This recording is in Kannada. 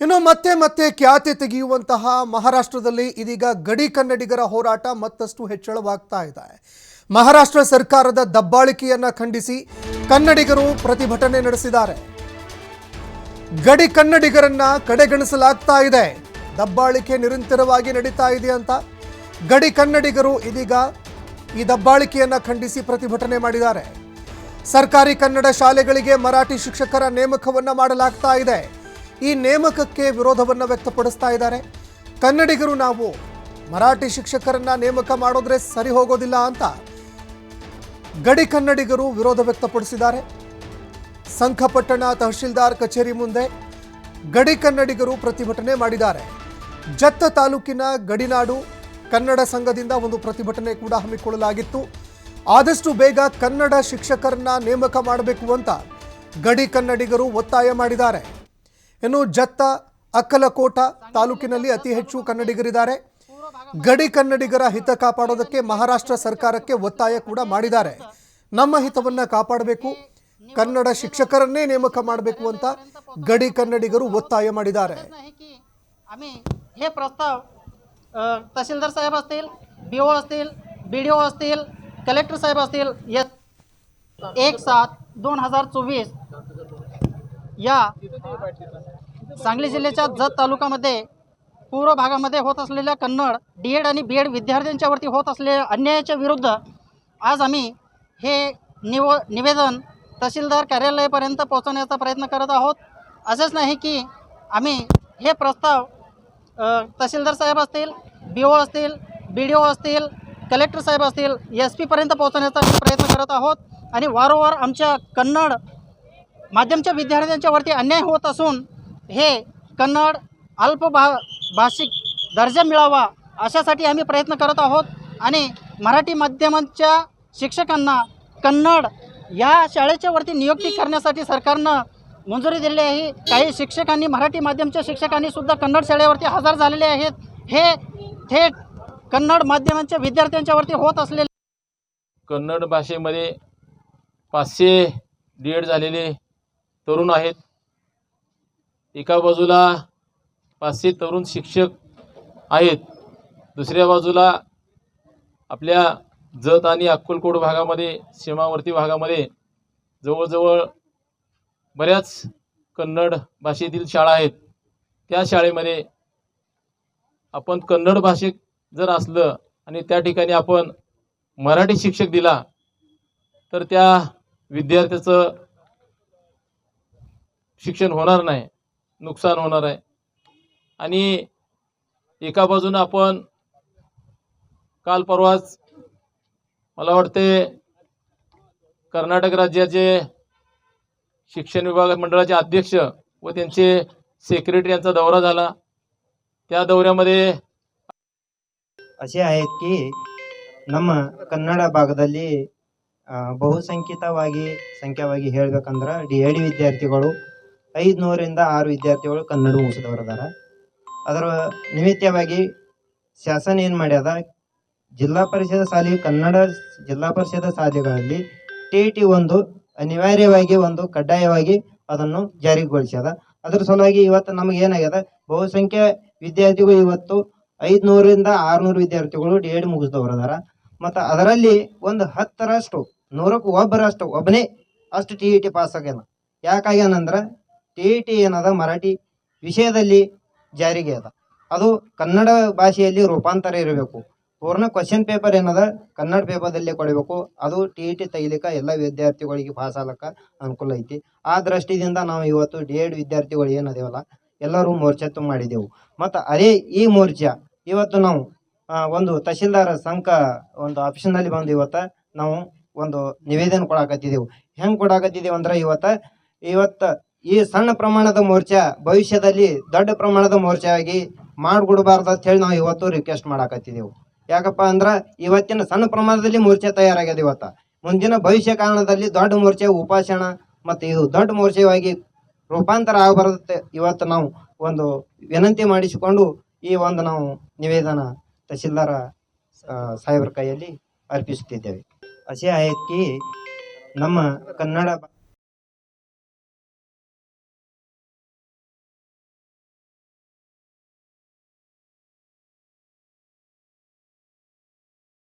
ಇನ್ನು ಮತ್ತೆ ಮತ್ತೆ ಖ್ಯಾತಿ ತೆಗೆಯುವಂತಹ ಮಹಾರಾಷ್ಟ್ರದಲ್ಲಿ ಇದೀಗ ಗಡಿ ಕನ್ನಡಿಗರ ಹೋರಾಟ ಮತ್ತಷ್ಟು ಹೆಚ್ಚಳವಾಗ್ತಾ ಇದೆ. ಮಹಾರಾಷ್ಟ್ರ ಸರ್ಕಾರದ ದಬ್ಬಾಳಿಕೆಯನ್ನ ಖಂಡಿಸಿ ಕನ್ನಡಿಗರು ಪ್ರತಿಭಟನೆ ನಡೆಸಿದ್ದಾರೆ. ಗಡಿ ಕನ್ನಡಿಗರನ್ನ ಕಡೆಗಣಿಸಲಾಗ್ತಾ ಇದೆ. ದಬ್ಬಾಳಿಕೆ ನಿರಂತರವಾಗಿ ನಡೀತಾ ಇದೆ ಅಂತ ಗಡಿ ಕನ್ನಡಿಗರು ಇದೀಗ ಈ ದಬ್ಬಾಳಿಕೆಯನ್ನ ಖಂಡಿಸಿ ಪ್ರತಿಭಟನೆ ಮಾಡಿದ್ದಾರೆ. ಸರ್ಕಾರಿ ಕನ್ನಡ ಶಾಲೆಗಳಿಗೆ ಮರಾಠಿ ಶಿಕ್ಷಕರ ನೇಮಕವನ್ನ ಮಾಡಲಾಗ್ತಾ ಇದೆ. ಈ ನೇಮಕಕ್ಕೆ ವಿರೋಧವನ್ನು ವ್ಯಕ್ತಪಡಿಸ್ತಾ ಇದ್ದಾರೆ. ಕನ್ನಡಿಗರು ನಾವು ಮರಾಠಿ ಶಿಕ್ಷಕರನ್ನ ನೇಮಕ ಮಾಡೋದ್ರೆ ಸರಿ ಹೋಗೋದಿಲ್ಲ ಅಂತ ಗಡಿ ಕನ್ನಡಿಗರು ವಿರೋಧ ವ್ಯಕ್ತಪಡಿಸಿದ್ದಾರೆ. ಸಂಖಪಟ್ಟಣ ತಹಶೀಲ್ದಾರ್ ಕಚೇರಿ ಮುಂದೆ ಗಡಿ ಕನ್ನಡಿಗರು ಪ್ರತಿಭಟನೆ ಮಾಡಿದ್ದಾರೆ. ಜತ್ತ ತಾಲೂಕಿನ ಗಡಿನಾಡು ಕನ್ನಡ ಸಂಘದಿಂದ ಒಂದು ಪ್ರತಿಭಟನೆ ಕೂಡ ಹಮ್ಮಿಕೊಳ್ಳಲಾಗಿತ್ತು. ಆದಷ್ಟು ಬೇಗ ಕನ್ನಡ ಶಿಕ್ಷಕರನ್ನ ನೇಮಕ ಮಾಡಬೇಕು ಅಂತ ಗಡಿ ಕನ್ನಡಿಗರು ಒತ್ತಾಯ ಮಾಡಿದ್ದಾರೆ. ಇನ್ನು ಜತ್ತ ಅಕ್ಕಲಕೋಟ ತಾಲೂಕಿನಲ್ಲಿ ಅತಿ ಹೆಚ್ಚು ಕನ್ನಡಿಗರಿದ್ದಾರೆ ಗಡಿ ಕನ್ನಡಿಗರ ಹಿತ ಕಾಪಾಡೋದಕ್ಕೆ ಮಹಾರಾಷ್ಟ್ರ ಸರ್ಕಾರಕ್ಕೆ ಒತ್ತಾಯ ಕೂಡ ಮಾಡಿದ್ದಾರೆ ನಮ್ಮ ಹಿತವನ್ನ ಕಾಪಾಡಬೇಕು ಕನ್ನಡ ಶಿಕ್ಷಕರನ್ನೇ ನೇಮಕ ಮಾಡಬೇಕು ಅಂತ ಗಡಿ ಕನ್ನಡಿಗರು ಒತ್ತಾಯ ಮಾಡಿದ್ದಾರೆ नाही की आम्ही हे प्रस्ताव अ, तहसीलदार साहेब असतील बी ओ असतील बी डी ओ असतील कलेक्टर साहेब असतील या एक सात दोन हजार चोवीस या सांगली जिल्ह्याच्या जत तालुक्यामध्ये पूर्व भागामध्ये होत असलेल्या कन्नड डी एड आणि बी एड विद्यार्थ्यांच्यावरती होत असलेल्या अन्यायाच्या विरुद्ध आज आम्ही हे निव निवेदन तहसीलदार कार्यालयापर्यंत पोहोचवण्याचा प्रयत्न करत आहोत. असंच नाही की आम्ही हे प्रस्ताव तहसीलदार साहेब असतील बी ओ असतील बी डी ओ असतील कलेक्टर साहेब असतील एस पीपर्यंत पोहोचवण्याचा प्रयत्न करत आहोत. आणि वारंवार आमच्या कन्नड माध्यमच्या विद्यार्थ्यांच्या वरती अन्याय होत असून हे कन्नड अल्प भा भाषिक दर्जा मिळावा अशासाठी आम्ही प्रयत्न करत आहोत. आणि मराठी माध्यमांच्या शिक्षकांना कन्नड या शाळेच्या वरती नियुक्ती करण्यासाठी सरकारनं मंजुरी दिलेली आहे. काही शिक्षकांनी मराठी माध्यमच्या शिक्षकांनी सुद्धा कन्नड शाळेवरती हजर झालेले आहेत. हे थेट कन्नड माध्यमांच्या विद्यार्थ्यांच्यावरती होत असलेले कन्नड भाषेमध्ये पाचशे डी एड झालेले तरुण आहेत. एका बाजूला पाचशे तरुण शिक्षक आहेत. दुसऱ्या बाजूला आपल्या जत आणि अक्कलकोट भागामध्ये सीमावर्ती भागामध्ये जवळजवळ बऱ्याच कन्नड भाषेतील शाळा आहेत. त्या शाळेमध्ये आपण कन्नड भाषिक जर असलं आणि त्या ठिकाणी आपण मराठी शिक्षक दिला तर त्या विद्यार्थ्याचं शिक्षण होणार नाही नुकसान होणार आहे आणि एका बाजूनं आपण काल परवाच मला वाटते कर्नाटक राज्याचे शिक्षण विभाग मंडळाचे अध्यक्ष व त्यांचे सेक्रेटरी यांचा दौरा झाला त्या दौऱ्यामध्ये ಅಸೆ आहेत की ನಮ್ಮ ಕನ್ನಡ ಭಾಗದಲ್ಲಿ ಆ, ಬಹುಸಂಖ್ಯಿತವಾಗಿ ಸಂಖ್ಯಾವಾಗಿ ಹೇಳ್ಬೇಕಂದ್ರೆ ಡಿ ಎ ಡಿ ವಿದ್ಯಾರ್ಥಿಗಳು ಐದುನೂರಿಂದ ಆರು ವಿದ್ಯಾರ್ಥಿಗಳು ಕನ್ನಡ ಮುಗಿಸಿದವರದಾರ ಅದರ. ನಿಮಿತ್ತವಾಗಿ ಶಾಸನ ಏನು ಮಾಡ್ಯದ? ಜಿಲ್ಲಾ ಪರಿಷತ್ ಶಾಲೆ, ಕನ್ನಡ ಜಿಲ್ಲಾ ಪರಿಷತ್ ಶಾಲೆಗಳಲ್ಲಿ ಟಿ ಟಿ ಒಂದು ಅನಿವಾರ್ಯವಾಗಿ ಒಂದು ಕಡ್ಡಾಯವಾಗಿ ಅದನ್ನು ಜಾರಿಗೊಳಿಸ್ಯದ. ಅದ್ರ ಸಲುವಾಗಿ ಇವತ್ತು ನಮಗೆ ಏನಾಗ್ಯದ? ಬಹುಸಂಖ್ಯೆ ವಿದ್ಯಾರ್ಥಿಗಳು ಇವತ್ತು ಐದುನೂರಿಂದ ಆರುನೂರು ವಿದ್ಯಾರ್ಥಿಗಳು ಡಿ ಎಡ್ ಮುಗಿಸಿದವರು ಅದಾರ. ಮತ್ತು ಅದರಲ್ಲಿ ಒಂದು ಹತ್ತರಷ್ಟು, ನೂರಕ್ಕೂ ಒಬ್ಬರಷ್ಟು, ಒಬ್ಬನೇ ಅಷ್ಟು ಟಿ ಇ ಟಿ ಪಾಸ್ ಆಗ್ಯಾನ. ಯಾಕಾಗ್ಯಾನಂದ್ರೆ ಟಿ ಇ ಟಿ ಏನದ ಮರಾಠಿ ವಿಷಯದಲ್ಲಿ ಜಾರಿಗೆ ಅದ. ಅದು ಕನ್ನಡ ಭಾಷೆಯಲ್ಲಿ ರೂಪಾಂತರ ಇರಬೇಕು. ಪೂರ್ಣ ಕ್ವಶನ್ ಪೇಪರ್ ಏನದ ಕನ್ನಡ ಪೇಪರ್ದಲ್ಲಿ ಕೊಡಬೇಕು. ಅದು ಟಿ ಇ ಟಿ ತೆಗಿಲಿಕ್ಕೆ ಎಲ್ಲ ವಿದ್ಯಾರ್ಥಿಗಳಿಗೆ ಪಾಸ್ ಆಗ್ಲಕ್ಕ ಅನುಕೂಲ ಐತಿ. ಆ ದೃಷ್ಟಿಯಿಂದ ನಾವು ಇವತ್ತು ಡಿ ಎಡ್ ವಿದ್ಯಾರ್ಥಿಗಳು ಏನದೇವಲ್ಲ, ಎಲ್ಲರೂ ಮೋರ್ಚೆ ಮಾಡಿದೆವು. ಮತ್ತು ಅದೇ ಈ ಮೋರ್ಚಾ ಇವತ್ತು ನಾವು ಒಂದು ತಹಶೀಲ್ದಾರ ಸಂಘ ಒಂದು ಆಫೀಸ್ನಲ್ಲಿ ಬಂದು ಇವತ್ತು ನಾವು ಒಂದು ನಿವೇದನೆ ಕೊಡಾಕತ್ತಿದ್ದೆವು ಹೆಂಗೆ ಕೊಡಾಕತ್ತಿದ್ದೇವೆ ಅಂದ್ರೆ ಇವತ್ತು ಇವತ್ತು ಈ ಸಣ್ಣ ಪ್ರಮಾಣದ ಮೋರ್ಚಾ ಭವಿಷ್ಯದಲ್ಲಿ ದೊಡ್ಡ ಪ್ರಮಾಣದ ಮೋರ್ಚಾಗಿ ಮಾಡಿಬಿಡಬಾರ್ದು ಅಂತ ಹೇಳಿ ನಾವು ಇವತ್ತು ರಿಕ್ವೆಸ್ಟ್ ಮಾಡಾಕತ್ತಿದೆವು. ಯಾಕಪ್ಪ ಅಂದ್ರೆ ಇವತ್ತಿನ ಸಣ್ಣ ಪ್ರಮಾಣದಲ್ಲಿ ಮೋರ್ಚಾ ತಯಾರಾಗ್ಯದ ಇವತ್ತು. ಮುಂದಿನ ಭವಿಷ್ಯ ಕಾರಣದಲ್ಲಿ ದೊಡ್ಡ ಮೋರ್ಚೆ ಉಪಾಸನ ಮತ್ತು ಇದು ದೊಡ್ಡ ಮೋರ್ಚೆಯಾಗಿ ರೂಪಾಂತರ ಆಗಬಾರದಂತೆ ಇವತ್ತು ನಾವು ಒಂದು ವಿನಂತಿ ಮಾಡಿಸಿಕೊಂಡು ಈ ಒಂದು ನಾವು ನಿವೇದನ ತಹಸೀಲ್ದಾರ ಸಾಹೇಬರ ಕೈಯಲ್ಲಿ ಅರ್ಪಿಸುತ್ತಿದ್ದೇವೆ. ಅಸಿ ಆಯ್ಕೆ ನಮ್ಮ ಕನ್ನಡ